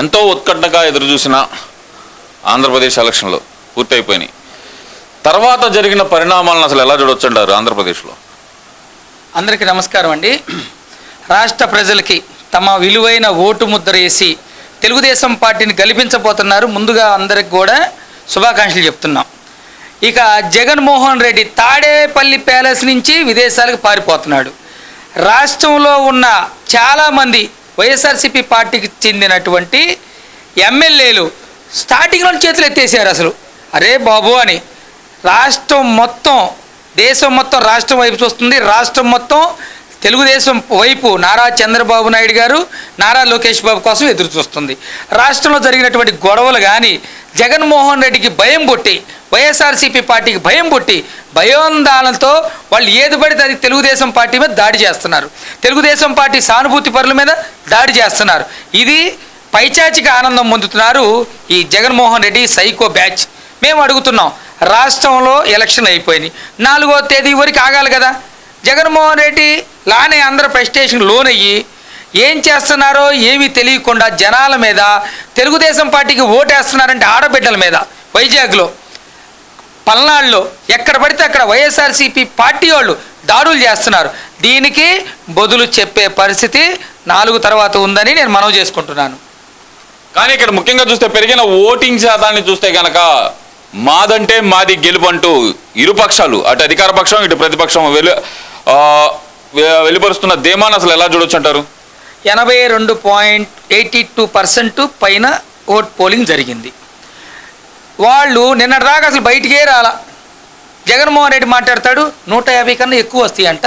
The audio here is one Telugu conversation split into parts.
ఎంతో ఉత్కంఠగా ఎదురు చూసిన ఆంధ్రప్రదేశ్ ఎలక్షన్లు పూర్తయిపోయినాయి. తర్వాత జరిగిన పరిణామాలను అసలు ఎలా చూడొచ్చంటారు ఆంధ్రప్రదేశ్లో? అందరికీ నమస్కారం అండి. రాష్ట్ర ప్రజలకి తమ విలువైన ఓటు ముద్ర వేసి తెలుగుదేశం పార్టీని గెలిపించబోతున్నారు. ముందుగా అందరికి కూడా శుభాకాంక్షలు చెప్తున్నాం. ఇక జగన్మోహన్ రెడ్డి తాడేపల్లి ప్యాలెస్ నుంచి విదేశాలకు పారిపోతున్నాడు. రాష్ట్రంలో ఉన్న చాలామంది వైఎస్ఆర్సీపీ పార్టీకి చెందినటువంటి ఎమ్మెల్యేలు స్టార్టింగ్లో చేతులు ఎత్తేసారు అసలు. అరే బాబు అని. రాష్ట్రం మొత్తం దేశం మొత్తం రాష్ట్రం వైపు చూస్తుంది. రాష్ట్రం మొత్తం తెలుగుదేశం వైపు నారా చంద్రబాబు నాయుడు గారు నారా లోకేష్ బాబు కోసం ఎదురు చూస్తుంది. రాష్ట్రంలో జరిగినటువంటి గొడవలు కానీ జగన్మోహన్ రెడ్డికి భయం పుట్టి వైఎస్ఆర్సీపీ పార్టీకి భయం పుట్టి భయోందాలతో వాళ్ళు ఏది పడితే అది తెలుగుదేశం పార్టీ మీద దాడి చేస్తున్నారు. తెలుగుదేశం పార్టీ సానుభూతి పరుల మీద దాడి చేస్తున్నారు. ఇది పైచాచిక ఆనందం పొందుతున్నారు ఈ జగన్మోహన్ రెడ్డి సైకో బ్యాచ్. మేము అడుగుతున్నాం రాష్ట్రంలో ఎలక్షన్ అయిపోయినాయి. నాలుగో తేదీ వరకు ఆగాలి కదా. జగన్మోహన్ రెడ్డి లానే అందరూ ప్రెస్టేషన్ లోన్ అయ్యి ఏం చేస్తున్నారో ఏమీ తెలియకుండా జనాల మీద తెలుగుదేశం పార్టీకి ఓటేస్తున్నారంటే ఆడబిడ్డల మీద వైజాగ్లో పల్నాడులో ఎక్కడ పడితే అక్కడ వైఎస్ఆర్సీపీ పార్టీ వాళ్ళు దాడులు చేస్తున్నారు. దీనికి బదులు చెప్పే పరిస్థితి నాలుగు తర్వాత ఉందని నేను మనవి చేసుకుంటున్నాను. కానీ ఇక్కడ ముఖ్యంగా చూస్తే పెరిగిన ఓటింగ్ శాతాన్ని చూస్తే కనుక మాదంటే మాది గెలుపు అంటూ ఇరు పక్షాలు అటు అధికార పక్షం ఇటు ప్రతిపక్షం వెలు వె- వెలుపరుస్తున్న ధీమాన్ని అసలు ఎలా చూడొచ్చు అంటారు? ఎనభై రెండు పాయింట్ ఎయిటీ టూ పర్సెంట్ పైన ఓట్ పోలింగ్ జరిగింది. వాళ్ళు నిన్నటిదాకా అసలు బయటికే రాలా. జగన్మోహన్ రెడ్డి మాట్లాడతాడు నూట యాభై కన్నా ఎక్కువ వస్తాయంట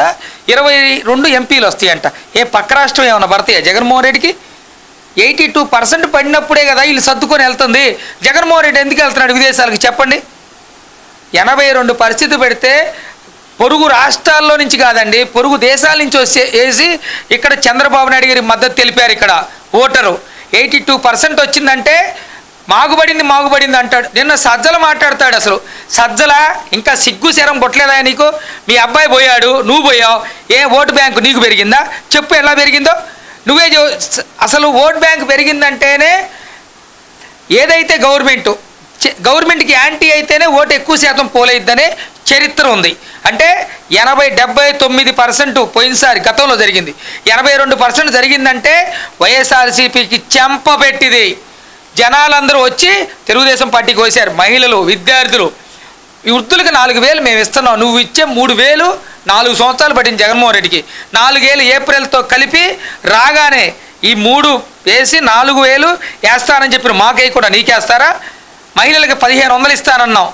ఇరవై రెండు ఎంపీలు వస్తాయంట. ఏ పక్క రాష్ట్రం ఏమైనా పడతాయా జగన్మోహన్ రెడ్డికి? ఎయిటీ టూ పర్సెంట్ పడినప్పుడే కదా వీళ్ళు సర్దుకొని వెళ్తుంది. జగన్మోహన్ రెడ్డి ఎందుకు వెళ్తున్నాడు విదేశాలకు చెప్పండి. ఎనభై రెండు పరిస్థితి పెడితే పొరుగు రాష్ట్రాల్లో నుంచి కాదండి పొరుగు దేశాల నుంచి వచ్చే వేసి ఇక్కడ చంద్రబాబు నాయుడు గారి మద్దతు తెలిపారు ఇక్కడ ఓటరు. ఎయిటీ టూ పర్సెంట్ వచ్చిందంటే మాగుబడింది మాగుబడింది అంటాడు. నిన్న సజ్జల మాట్లాడతాడు అసలు. సజ్జల ఇంకా సిగ్గు శరం కొట్టలేదా నీకు? మీ అబ్బాయి పోయాడు నువ్వు పోయావు. ఏ ఓటు బ్యాంకు నీకు పెరిగిందా? చెప్పు ఎలా పెరిగిందో. నువ్వే అసలు ఓట్ బ్యాంక్ పెరిగిందంటేనే ఏదైతే గవర్నమెంట్ చే- గవర్నమెంట్కి యాంటీ అయితేనే ఓటు ఎక్కువ శాతం పోలేద్దనే చరిత్ర ఉంది. అంటే ఎనభై డెబ్బై తొమ్మిది పర్సెంట్ పోయినసారి గతంలో జరిగింది. ఎనభై రెండు పర్సెంట్ జరిగిందంటే వైఎస్ఆర్సీపీకి చెంప పెట్టింది. జనాలందరూ వచ్చి తెలుగుదేశం పార్టీకి వేశారు మహిళలు విద్యార్థులు. ఈ వృద్ధులకు నాలుగు వేలు మేము ఇస్తున్నాం. నువ్వు ఇచ్చే మూడు వేలు నాలుగు సంవత్సరాలు పట్టింది జగన్మోహన్ రెడ్డికి. నాలుగేళ్ళు ఏప్రిల్తో కలిపి రాగానే ఈ మూడు వేసి నాలుగు వేలు వేస్తానని చెప్పిన మాకై కూడా నీకేస్తారా? మహిళలకు పదిహేను వందలు ఇస్తానన్నావు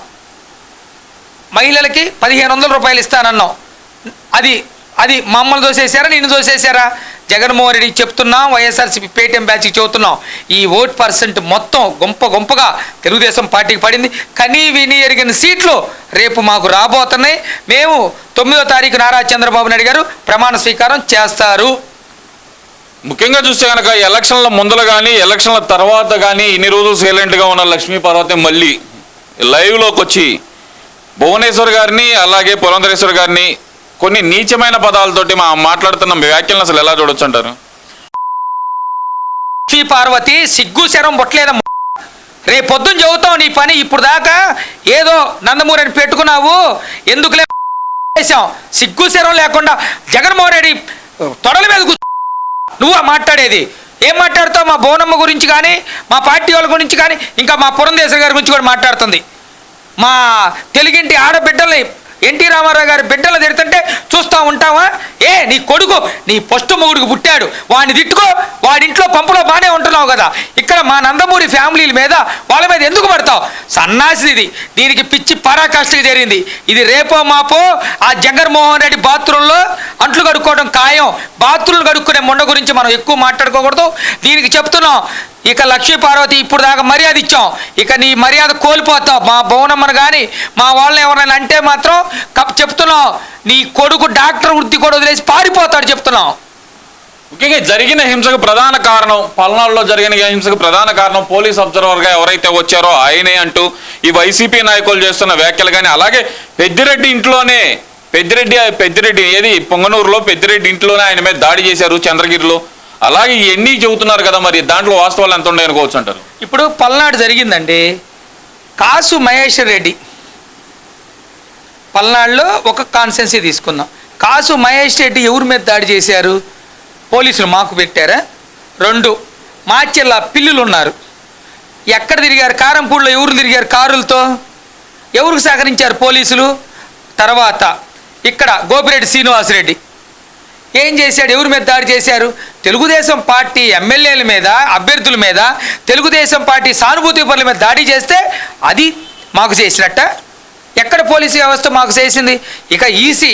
మహిళలకి పదిహేను వందల రూపాయలు ఇస్తానన్నావు. అది అది మమ్మల్ని దోసేసారా నిన్ను దోసేసారా జగన్మోహన్ రెడ్డికి చెప్తున్నాం వైఎస్ఆర్సీపీ పేటీఎం బ్యాచ్కి చెబుతున్నాం ఈ ఓట్ పర్సెంట్ మొత్తం గొంప గొంపగా తెలుగుదేశం పార్టీకి పడింది. కనీ విని ఎరిగిన సీట్లు రేపు మాకు రాబోతున్నాయి. మేము తొమ్మిదో తారీఖు నారా చంద్రబాబు నాయుడు గారు ప్రమాణ స్వీకారం చేస్తారు. ముఖ్యంగా చూస్తే కనుక ఎలక్షన్ల ముందర కానీ ఎలక్షన్ల తర్వాత కానీ ఇన్ని రోజులు సైలెంట్గా ఉన్న లక్ష్మీ పార్వతి మళ్ళీ లైవ్లోకి వచ్చి భువనేశ్వర్ గారిని అలాగే పురంధరేశ్వర్ గారిని కొన్ని నీచమైన పదాలతోటి మా మాట్లాడుతున్న వ్యాఖ్యలను అసలు ఎలా చూడొచ్చు అంటారు శ్రీ పార్వతి సిగ్గు శరం బొట్లేద రేపు పొద్దున్న చదువుతావు నీ పని ఇప్పుడు దాకా ఏదో నందమూరి అని పెట్టుకున్నావు ఎందుకులే చేసాం సిగ్గు శరం లేకుండా జగన్మోహన్ రెడ్డి తొడల మీద కూర్చు. నువ్వు మాట్లాడేది. ఏం మాట్లాడతావు? మా భువనమ్మ గురించి కానీ మా పార్టీ వాళ్ళ గురించి కానీ ఇంకా మా పురంధేశ్వర గారి గురించి కూడా మాట్లాడుతుంది. మా తెలుగింటి ఆడబిడ్డల్ని ఎన్టీ రామారావు గారి బిడ్డలు తిడుతుంటే చూస్తూ ఉంటావా? ఏ నీ కొడుకు నీ పొష్టు మొగుడుకు పుట్టాడు. వాడిని తిట్టుకో వాడింట్లో పంపులో బాగానే ఉంటున్నావు కదా. ఇక్కడ మా నందమూరి ఫ్యామిలీల మీద వాళ్ళ మీద ఎందుకు పడతావు? సన్నాసి ఇది. దీనికి పిచ్చి పరాకాష్ఠకి జరిగింది ఇది రేపో మాపో ఆ జగన్మోహన్ రెడ్డి బాత్రూంలో అంట్లు కడుక్కోవడం ఖాయం. బాత్రూంలు కడుక్కునే మొండ గురించి మనం ఎక్కువ మాట్లాడుకోకూడదు. దీనికి చెప్తున్నాం ఇక లక్ష్మీ పార్వతి ఇప్పుడు దాకా మర్యాద ఇచ్చాం. ఇక నీ మర్యాద కోల్పోతావు. మా భవనమ్మను కానీ మా వాళ్ళని ఎవరైనా అంటే మాత్రం కప్ చెప్తున్నాం నీ కొడుకు డాక్టర్ వృత్తి కూడా వదిలేసి పారిపోతాడు చెప్తున్నాం ముఖ్యంగా జరిగిన హింసకు ప్రధాన కారణం పల్నాడులో జరిగిన హింసకు ప్రధాన కారణం పోలీస్ అబ్జర్వర్గా ఎవరైతే వచ్చారో ఆయనే అంటూ ఈ వైసీపీ నాయకులు చేస్తున్న వ్యాఖ్యలు కానీ అలాగే పెద్దిరెడ్డి ఇంట్లోనే పెద్దిరెడ్డి పెద్దిరెడ్డి ఏది? పొంగనూరులో పెద్దిరెడ్డి ఇంట్లోనే ఆయన మీద దాడి చేశారు చంద్రగిరిలో. అలాగే ఇవన్నీ చెబుతున్నారు కదా మరి? దాంట్లో వాస్తవాలు ఎంత ఉన్నాయి అనుకోవచ్చు అంటారు. ఇప్పుడు పల్నాడు జరిగిందండి. కాసు మహేశ్వర్ రెడ్డి. పల్నాడులో ఒక కాన్సెన్సీ తీసుకుందాం. కాసు మహేష్ రెడ్డి ఎవరి మీద దాడి చేశారు? పోలీసులు మాకు పెట్టారా? రెండు మాచెల్ల పిల్లులు ఉన్నారు. ఎక్కడ తిరిగారు? కారంపూడిలో ఎవరు తిరిగారు కారులతో? ఎవరికి సహకరించారు పోలీసులు? తర్వాత ఇక్కడ గోపిరెడ్డి శ్రీనివాసరెడ్డి. ఏం చేశాడు? ఎవరి మీద దాడి చేశారు? తెలుగుదేశం పార్టీ ఎమ్మెల్యేల మీద అభ్యర్థుల మీద తెలుగుదేశం పార్టీ సానుభూతి పరుల మీద దాడి చేస్తే అది మాకు చేసినట్ట? ఎక్కడ పోలీసు వ్యవస్థ మాకు చేసింది? ఇక ఈసీ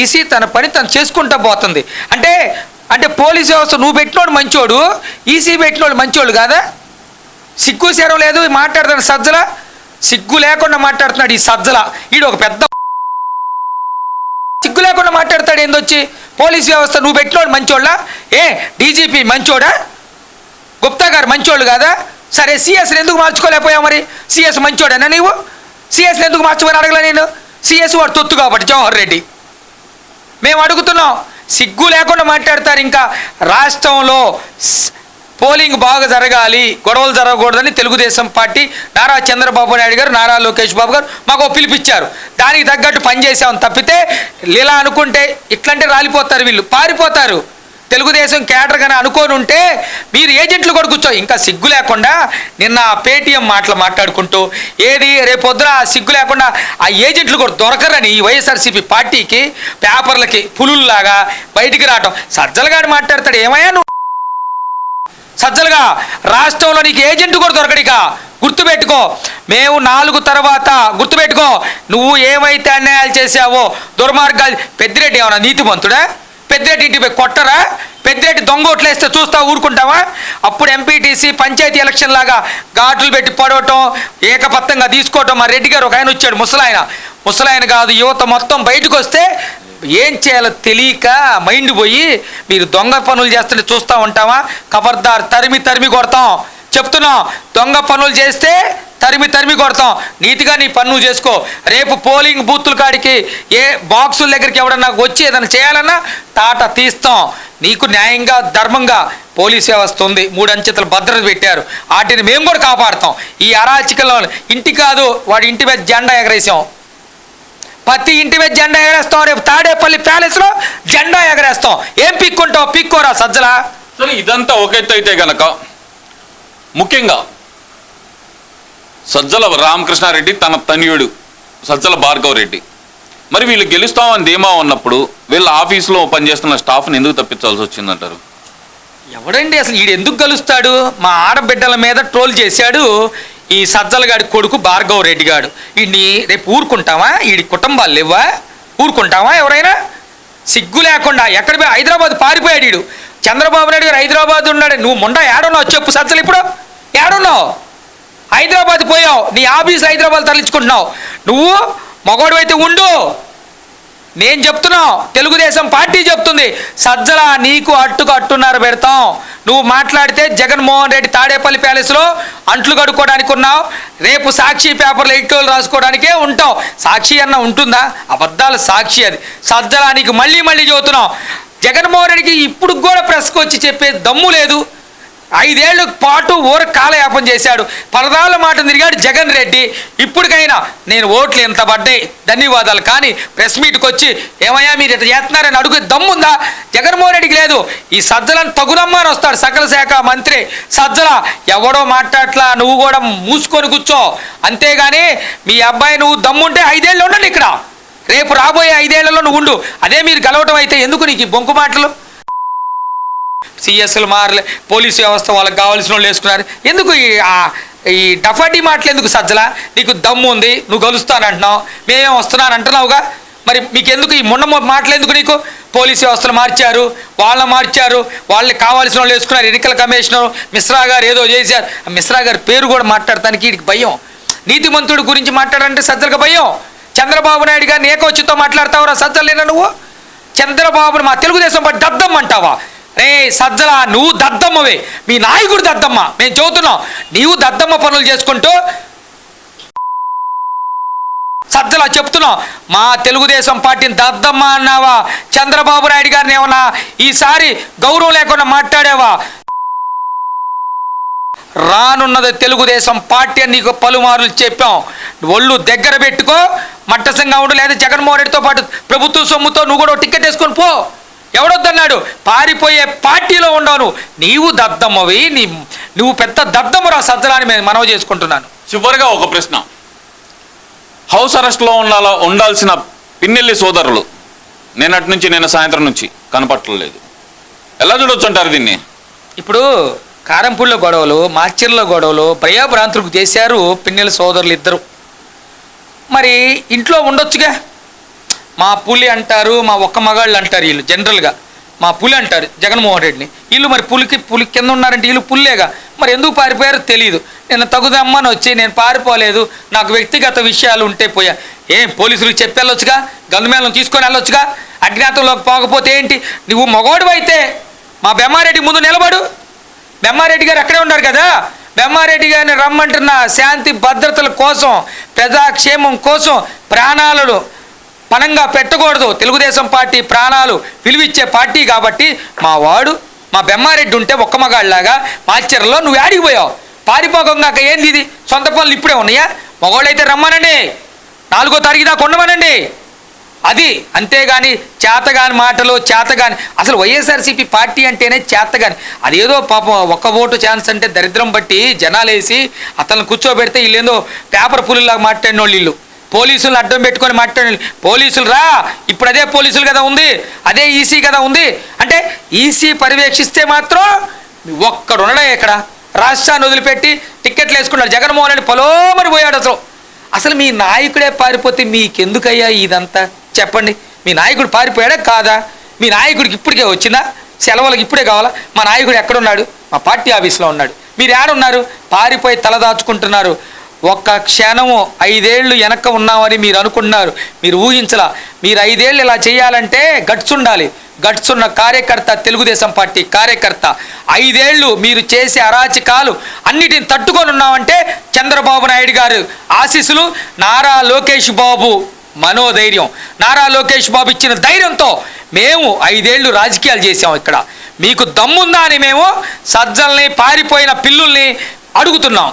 ఈసీ తన పని తను చేసుకుంటా పోతుంది. అంటే అంటే పోలీసు వ్యవస్థ నువ్వు పెట్టినోడు మంచోడు ఈసీ పెట్టినోడు మంచోడు కాదా? సిగ్గు సేరం లేదు మాట్లాడుతాడు సజ్జల. సిగ్గు లేకుండా మాట్లాడుతున్నాడు ఈ సజ్జల. ఈడు ఒక పెద్ద సిగ్గు లేకుండా మాట్లాడతాడు ఏందొచ్చి? పోలీస్ వ్యవస్థ నువ్వు పెట్టినోడు మంచోళ్ళ? ఏ డీజీపీ మంచోడా? గుప్తా గారు మంచోళ్ళు కాదా? సరే సిఎస్ని ఎందుకు మార్చుకోలేకపోయావు మరి? సిఎస్ మంచోడేనా నీవు? సిఎస్ని ఎందుకు మార్చుకొని అడగలే నేను? సిఎస్ వాడు తొత్తు కాబట్టి జవహర్ రెడ్డి. మేము అడుగుతున్నాం సిగ్గు లేకుండా మాట్లాడతారు ఇంకా. రాష్ట్రంలో పోలింగ్ బాగా జరగాలి గొడవలు జరగకూడదని తెలుగుదేశం పార్టీ నారా చంద్రబాబు నాయుడు గారు నారా లోకేష్ బాబు గారు మాకు పిలిపిచ్చారు. పిలిపించారు దానికి తగ్గట్టు పనిచేసాం తప్పితే ఇలా అనుకుంటే ఇట్లంటే రాలిపోతారు వీళ్ళు. పారిపోతారు. తెలుగుదేశం క్యాడర్ కానీ అనుకోని ఉంటే మీరు ఏజెంట్లు కూడా కూర్చో ఇంకా సిగ్గు లేకుండా నిన్న పేటీఎం మాటలు మాట్లాడుకుంటూ ఏది రేపొద్దున ఆ సిగ్గు లేకుండా ఆ ఏజెంట్లు కూడా దొరకరని ఈ వైఎస్ఆర్సీపీ పార్టీకి పేపర్లకి పులుల్లాగా బయటికి రావటం. సజ్జలగాడు మాట్లాడతాడు. ఏమయ్యా నువ్వు? సజ్జలుగా రాష్ట్రంలో నీకు ఏజెంట్ కూడా దొరకడిక గుర్తుపెట్టుకో మేము నాలుగు తర్వాత గుర్తుపెట్టుకో నువ్వు ఏమైతే అన్యాయాలు చేశావో దుర్మార్గాలు పెద్దిరెడ్డి ఏమన్నా నీతిమంతుడా? పెద్దిరెడ్డి ఇంటిపై కొట్టరా? పెద్దిరెడ్డి దొంగ ఓట్లేస్తే చూస్తా ఊరుకుంటావా? అప్పుడు ఎంపీటీసీ పంచాయతీ ఎలక్షన్ లాగా ఘాట్లు పెట్టి పడవటం ఏకపత్తంగా తీసుకోవటం. మా రెడ్డి గారు ఒక ఆయన వచ్చాడు ముసలాయన. ముసలాయన కాదు యువత మొత్తం బయటకు వస్తే ఏం చేయాలో తెలియక మైండ్ పోయి మీరు దొంగ పనులు చేస్తుంటే చూస్తూ ఉంటామా ఖబర్దార్ తరిమి తరిమి కొడతాం. చెప్తున్నాం దొంగ పనులు చేస్తే తరిమి తరిమి కొడతాం. నీతిగా నీ పన్ను చేసుకో. రేపు పోలింగ్ బూత్ల కాడికి ఏ బాక్సుల దగ్గరికి ఎవడన్నా వచ్చి ఏదైనా చేయాలన్నా తాట తీస్తాం. నీకు న్యాయంగా ధర్మంగా పోలీస్ వ్యవస్థ ఉంది. మూడు భద్రత పెట్టారు. వాటిని మేము కూడా కాపాడుతాం. ఈ అరాచకంలో ఇంటి కాదు వాడి ఇంటి మీద జెండా ఎగరేసాం. ప్రతి ఇంటి మీద జెండా ఎగరేస్తాం రేపు తాడేపల్లి ప్యాలెస్లో జెండా ఎగరేస్తాం. ఏం పిక్కుంటావు? పిక్కోరా సజ్జల? సరే ఇదంతా ఒక ఎత్తు అయితే గనక ముఖ్యంగా సజ్జల రామకృష్ణారెడ్డి తన తనయుడు సజ్జల భార్గవ్ రెడ్డి. మరి వీళ్ళు గెలుస్తామని ధీమా ఉన్నప్పుడు వీళ్ళ ఆఫీసులో పనిచేస్తున్న స్టాఫ్ని ఎందుకు తప్పించాల్సి వచ్చిందంటారు? ఎవడండి అసలు? ఈడు ఎందుకు కలుస్తాడు మా ఆడబిడ్డల మీద ట్రోల్ చేశాడు. ఈ సజ్జలగాడి కొడుకు భార్గవ్ రెడ్డి గాడు. వీడిని రేపు ఊరుకుంటావా వీడి కుటుంబాలు లేవా ఊరుకుంటావా ఎవరైనా? సిగ్గు లేకుండా ఎక్కడ పోయి హైదరాబాద్ పారిపోయాడు వీడు చంద్రబాబు నాయుడు గారు హైదరాబాద్ ఉన్నాడు. నువ్వు మొండ ఏడున్నావు? చెప్పు సజ్జలు ఇప్పుడు. ఏడున్నావు? హైదరాబాద్ పోయావు. నీ ఆఫీస్ హైదరాబాద్ తరలించుకుంటున్నావు. నువ్వు మగవాడు అయితే ఉండు. నేను చెప్తున్నా తెలుగుదేశం పార్టీ చెప్తుంది. సజ్జల నీకు అట్టుకు అట్టున్నారు పెడతాం. నువ్వు మాట్లాడితే జగన్మోహన్ రెడ్డి తాడేపల్లి ప్యాలెస్లో అంట్లు కడుక్కోవడానికి ఉన్నావు. రేపు సాక్షి పేపర్లో ఎడిటోలు రాసుకోవడానికే ఉంటావు. సాక్షి అన్న ఉంటుందా? అబద్ధాలు సాక్షి అది. సజ్జల నీకు మళ్ళీ మళ్ళీ చెబుతున్నావు జగన్మోహన్ రెడ్డికి ఇప్పుడు కూడా ప్రెస్కి వచ్చి చెప్పే దమ్ము లేదు. ఐదేళ్ళ పాటు ఊర కాలయాపం చేశాడు. పరదాల మాట తిరిగాడు జగన్ రెడ్డి. ఇప్పటికైనా నేను ఓట్లు ఎంత పడ్డాయి? ధన్యవాదాలు. కానీ ప్రెస్ మీట్కి వచ్చి ఏమయ్యా మీరు ఇట్లా చేస్తున్నారని అడుగు దమ్ముందా? జగన్మోహన్ రెడ్డికి లేదు. ఈ సజ్జలను తగునమ్మా అని వస్తాడు సకల శాఖ మంత్రి. సజ్జల ఎవడో మాట్లాడట్లా? నువ్వు కూడా మూసుకొని కూర్చో. అంతేగాని మీ అబ్బాయి నువ్వు దమ్ముంటే ఐదేళ్ళు ఉండండి ఇక్కడ. రేపు రాబోయే ఐదేళ్ళలో నువ్వు ఉండు. అదే మీరు గెలవటం అయితే ఎందుకు నీకు బొంకు మాటలు? సిఎస్లు మారలే పోలీసు వ్యవస్థ వాళ్ళకి కావాల్సిన వాళ్ళు వేసుకున్నారు. ఎందుకు ఈ ఆ- ఈ డఫాటీ మాటలు ఎందుకు సజ్జల? నీకు దమ్ము ఉంది నువ్వు గలుస్తానంటున్నావు. మేమేం వస్తున్నాను అంటున్నావుగా మరి మీకు ఎందుకు ఈ మొన్న మాటలు ఎందుకు నీకు? పోలీస్ వ్యవస్థలు మార్చారు వాళ్ళని మార్చారు వాళ్ళకి కావాల్సిన వాళ్ళు వేసుకున్నారు. ఎన్నికల కమిషనర్ మిశ్రా గారు ఏదో చేశారు. ఆ మిశ్రా గారి పేరు కూడా మాట్లాడటానికి వీడికి భయం. నీతిమంతుడి గురించి మాట్లాడంటే సజ్జలకు భయం. చంద్రబాబు నాయుడు గారిని ఏకవచ్చితో మాట్లాడతావురా సజ్జలేనా నువ్వు? చంద్రబాబుని మా తెలుగుదేశం పట్టి దద్దమ్మంటావా? రే సజ్జల నువ్వు దద్దమ్మవే. మీ నాయకుడు దద్దమ్మ. మేము చదువుతున్నాం. నీవు దద్దమ్మ పనులు చేసుకుంటూ సజ్జలా చెప్తున్నాం. మా తెలుగుదేశం పార్టీని దద్దమ్మ అన్నావా? చంద్రబాబు నాయుడు గారిని ఏమన్నా ఈసారి గౌరవం లేకుండా మాట్లాడావా? రానున్నది తెలుగుదేశం పార్టీ అని నీకు పలుమార్లు చెప్పాం. ఒళ్ళు దగ్గర పెట్టుకో. మట్టసంగా ఉండు లేదా జగన్మోహన్ రెడ్డితో పాటు ప్రభుత్వ సొమ్ముతో నువ్వు కూడా టికెట్ వేసుకొని పో. ఎవడొద్దన్నాడు? పారిపోయే పార్టీలో ఉండవు నీవు దద్దమ్మవి నీ నువ్వు పెద్ద దద్దమ్మరా సజ్జలాని మేము మనవి చేసుకుంటున్నాను. చివరిగా ఒక ప్రశ్న. హౌస్ అరెస్ట్లో ఉండాల ఉండాల్సిన పిన్నెల్లి సోదరులు? నిన్నటి నుంచి నిన్న సాయంత్రం నుంచి కనపట్టలేదు. ఎలా చూడొచ్చు అంటారు దీన్ని? ఇప్పుడు కారంపూడిలో గొడవలు మాచిర్ల గొడవలు భయాభ్రాంతులకు చేశారు పిన్నెల సోదరులు ఇద్దరు. మరి ఇంట్లో ఉండొచ్చుగా? మా పులి అంటారు మా ఒక్క మగాళ్ళు అంటారు వీళ్ళు జనరల్గా మా పులి అంటారు జగన్మోహన్ రెడ్డిని. వీళ్ళు మరి పులికి పులి కింద ఉన్నారంటే వీళ్ళు పుల్లేగా. మరి ఎందుకు పారిపోయారో తెలియదు నేను తగుదమ్మని వచ్చి నేను పారిపోలేదు. నాకు వ్యక్తిగత విషయాలు ఉంటే పోయా. ఏం పోలీసులకు చెప్పి వెళ్ళొచ్చుగా? గన్మేళం తీసుకొని వెళ్ళొచ్చుగా? అజ్ఞాతంలోకి పోకపోతే ఏంటి? నువ్వు మగోడు అయితే మా బెమ్మారెడ్డి ముందు నిలబడు. బెమ్మారెడ్డి గారు అక్కడే ఉన్నారు కదా. బెమ్మారెడ్డి గారిని రమ్మంటున్న శాంతి భద్రతల కోసం ప్రజాక్షేమం కోసం ప్రాణాలను పణంగా పెట్టకూడదు. తెలుగుదేశం పార్టీ ప్రాణాలు విలువిచ్చే పార్టీ కాబట్టి మా వాడు మా బెమ్మారెడ్డి ఉంటే ఒక్క మగాళ్ళలాగా మాచర్లో నువ్వు ఆడిగిపోయావు పారిపోకంగాక ఏంది ఇది? సొంత పనులు ఇప్పుడే ఉన్నాయా? మగవాళ్ళైతే రమ్మనండి. నాలుగో తారీఖు దాకా ఉండమనండి. అది అంతేగాని చేతగాని మాటలు చేతగాని అసలు వైఎస్ఆర్సీపీ పార్టీ అంటేనే చేతగాని. అదేదో పాపం ఒక్క ఓటు ఛాన్స్ అంటే దరిద్రం బట్టి జనాలేసి అతను కూర్చోబెడితే వీళ్ళేందో పేపర్ పులిలాగా మాట్లాడిన వాళ్ళు వీళ్ళు. పోలీసులను అడ్డం పెట్టుకొని మాట్లాడి పోలీసులు రా ఇప్పుడు అదే పోలీసులు కదా ఉంది అదే ఈసీ కదా ఉంది. అంటే ఈసీ పర్యవేక్షిస్తే మాత్రం ఒక్కడున్నడే ఇక్కడ? రాష్ట్రాన్ని వదిలిపెట్టి టిక్కెట్లు వేసుకున్నాడు జగన్మోహన్ రెడ్డి పొలోమని పోయాడు అసలు. అసలు మీ నాయకుడే పారిపోతే మీకెందుకయ్యా ఇదంతా? చెప్పండి. మీ నాయకుడు పారిపోయాడా కాదా? మీ నాయకుడికి ఇప్పటికే వచ్చిందా? సెలవులకు ఇప్పుడే కావాలా? మా నాయకుడు ఎక్కడున్నాడు? మా పార్టీ ఆఫీస్లో ఉన్నాడు. మీరు ఏడున్నారు? పారిపోయి తలదాచుకుంటున్నారు ఒక్క క్షణము ఐదేళ్ళు వెనక ఉన్నామని మీరు అనుకున్నారు మీరు ఊహించలా. మీరు ఐదేళ్ళు ఇలా చేయాలంటే గట్స్ ఉండాలి గట్స్ ఉన్న కార్యకర్త తెలుగుదేశం పార్టీ కార్యకర్త. ఐదేళ్ళు మీరు చేసే అరాచకాలు అన్నిటిని తట్టుకొని ఉన్నామంటే చంద్రబాబు నాయుడు గారు ఆశీస్సులు నారా లోకేష్ బాబు మనోధైర్యం. నారా లోకేష్ బాబు ఇచ్చిన ధైర్యంతో మేము ఐదేళ్ళు రాజకీయాలు చేసాం ఇక్కడ. మీకు దమ్ముందా అని మేము సజ్జల్ని పారిపోయిన పిల్లుల్ని అడుగుతున్నాం.